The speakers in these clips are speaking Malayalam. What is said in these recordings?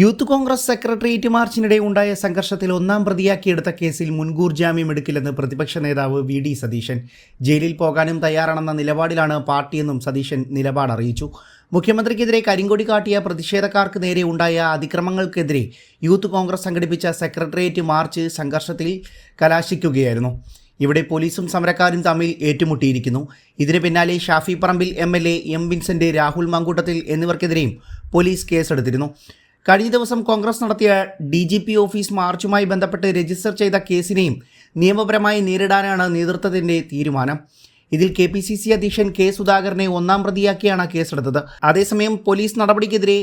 യൂത്ത് കോൺഗ്രസ് സെക്രട്ടേറിയറ്റ് മാർച്ചിനിടെ ഉണ്ടായ സംഘർഷത്തിൽ ഒന്നാം പ്രതിയാക്കിയെടുത്ത കേസിൽ മുൻകൂർ ജാമ്യം എടുക്കില്ലെന്ന് പ്രതിപക്ഷ നേതാവ് വി ഡി സതീശൻ. ജയിലിൽ പോകാനും തയ്യാറാണെന്ന നിലപാടിലാണ് പാർട്ടിയെന്നും സതീശൻ നിലപാട് അറിയിച്ചു. മുഖ്യമന്ത്രിക്കെതിരെ കരിങ്കൊടി കാട്ടിയ പ്രതിഷേധക്കാർക്ക് നേരെ ഉണ്ടായ അതിക്രമങ്ങൾക്കെതിരെ യൂത്ത് കോൺഗ്രസ് സംഘടിപ്പിച്ച സെക്രട്ടേറിയറ്റ് മാർച്ച് സംഘർഷത്തിൽ കലാശിക്കുകയായിരുന്നു. ഇവിടെ പോലീസും സമരക്കാരും തമ്മിൽ ഏറ്റുമുട്ടിയിരിക്കുന്നു. ഇതിന് പിന്നാലെ Shafi Parambil M L A M Vincent Rahul Mamkootathil എന്നിവർക്കെതിരെയും police കേസെടുത്തിരുന്നു. കഴിഞ്ഞ ദിവസം കോൺഗ്രസ് നടത്തിയ ഡി ജി പി ഓഫീസ് മാർച്ചുമായി ബന്ധപ്പെട്ട് രജിസ്റ്റർ ചെയ്ത കേസിനെയും നിയമപരമായി നേരിടാനാണ് നേതൃത്വത്തിന്റെ തീരുമാനം. ഇതിൽ കെ പി സി സി അധ്യക്ഷൻ കെ സുധാകരനെ ഒന്നാം പ്രതിയാക്കിയാണ് കേസെടുത്തത്. അതേസമയം പോലീസ് നടപടിക്കെതിരെ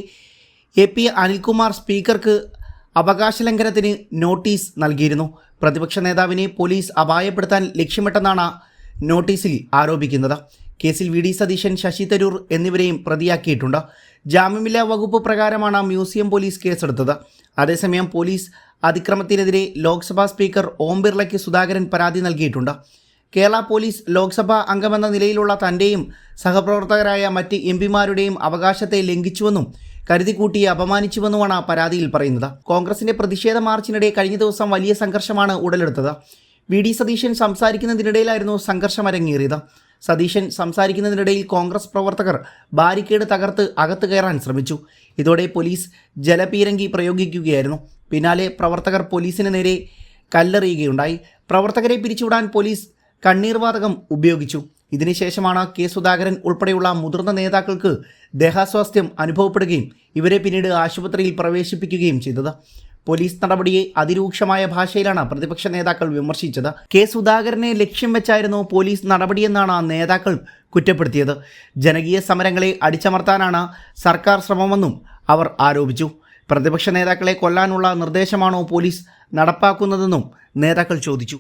എ പി അനിൽകുമാർ സ്പീക്കർക്ക് അവകാശ ലംഘനത്തിന് നോട്ടീസ് നൽകിയിരുന്നു. പ്രതിപക്ഷ നേതാവിനെ പോലീസ് അപായപ്പെടുത്താൻ ലക്ഷ്യമിട്ടെന്നാണ് നോട്ടീസിൽ ആരോപിക്കുന്നത്. കേസിൽ വി ഡി സതീശൻ ശശി തരൂർ എന്നിവരെയും പ്രതിയാക്കിയിട്ടുണ്ട്. ജാമ്യമില്ലാ വകുപ്പ് പ്രകാരമാണ് മ്യൂസിയം പോലീസ് കേസെടുത്തത്. അതേസമയം പോലീസ് അതിക്രമത്തിനെതിരെ ലോക്സഭാ സ്പീക്കർ ഓം ബിർളയ്ക്ക് സുധാകരൻ പരാതി നൽകിയിട്ടുണ്ട്. കേരള പോലീസ് ലോക്സഭാ അംഗമെന്ന നിലയിലുള്ള തന്റെയും സഹപ്രവർത്തകരായ മറ്റ് എം പിമാരുടെയും അവകാശത്തെ ലംഘിച്ചുവെന്നും കരുതിക്കൂട്ടി അപമാനിച്ചുവെന്നുമാണ് പരാതിയിൽ പറയുന്നത്. കോൺഗ്രസിന്റെ പ്രതിഷേധ മാർച്ചിനിടെ കഴിഞ്ഞ ദിവസം വലിയ സംഘർഷമാണ് ഉടലെടുത്തത്. വി ഡി സതീശൻ സംസാരിക്കുന്നതിനിടയിലായിരുന്നു സംഘർഷം അരങ്ങേറിയത്. സതീശൻ സംസാരിക്കുന്നതിനിടയിൽ കോൺഗ്രസ് പ്രവർത്തകർ ബാരിക്കേഡ് തകർത്ത് അകത്ത് കയറാൻ ശ്രമിച്ചു. ഇതോടെ പോലീസ് ജലപീരങ്കി പ്രയോഗിക്കുകയായിരുന്നു. പിന്നാലെ പ്രവർത്തകർ പോലീസിന് നേരെ കല്ലെറിയുകയുണ്ടായി. പ്രവർത്തകരെ പിരിച്ചുവിടാൻ പോലീസ് കണ്ണീർവാതകം ഉപയോഗിച്ചു. ഇതിനുശേഷമാണ് കെ സുധാകരൻ ഉൾപ്പെടെയുള്ള മുതിർന്ന നേതാക്കൾക്ക് ദേഹാസ്വാസ്ഥ്യം അനുഭവപ്പെടുകയും ഇവരെ പിന്നീട് ആശുപത്രിയിൽ പ്രവേശിപ്പിക്കുകയും ചെയ്തത്. പോലീസ് നടപടിയെ അതിരൂക്ഷമായ ഭാഷയിലാണ് പ്രതിപക്ഷ നേതാക്കൾ വിമർശിച്ചത്. കെ സുധാകരനെ ലക്ഷ്യം വെച്ചായിരുന്നു പോലീസ് നടപടിയെന്നാണ് നേതാക്കൾ കുറ്റപ്പെടുത്തിയത്. ജനകീയ സമരങ്ങളെ അടിച്ചമർത്താനാണ് സർക്കാർ ശ്രമമെന്നും അവർ ആരോപിച്ചു. പ്രതിപക്ഷ നേതാക്കളെ കൊല്ലാനുള്ള നിർദ്ദേശമാണോ പോലീസ് നടപ്പാക്കുന്നതെന്നും നേതാക്കൾ ചോദിച്ചു.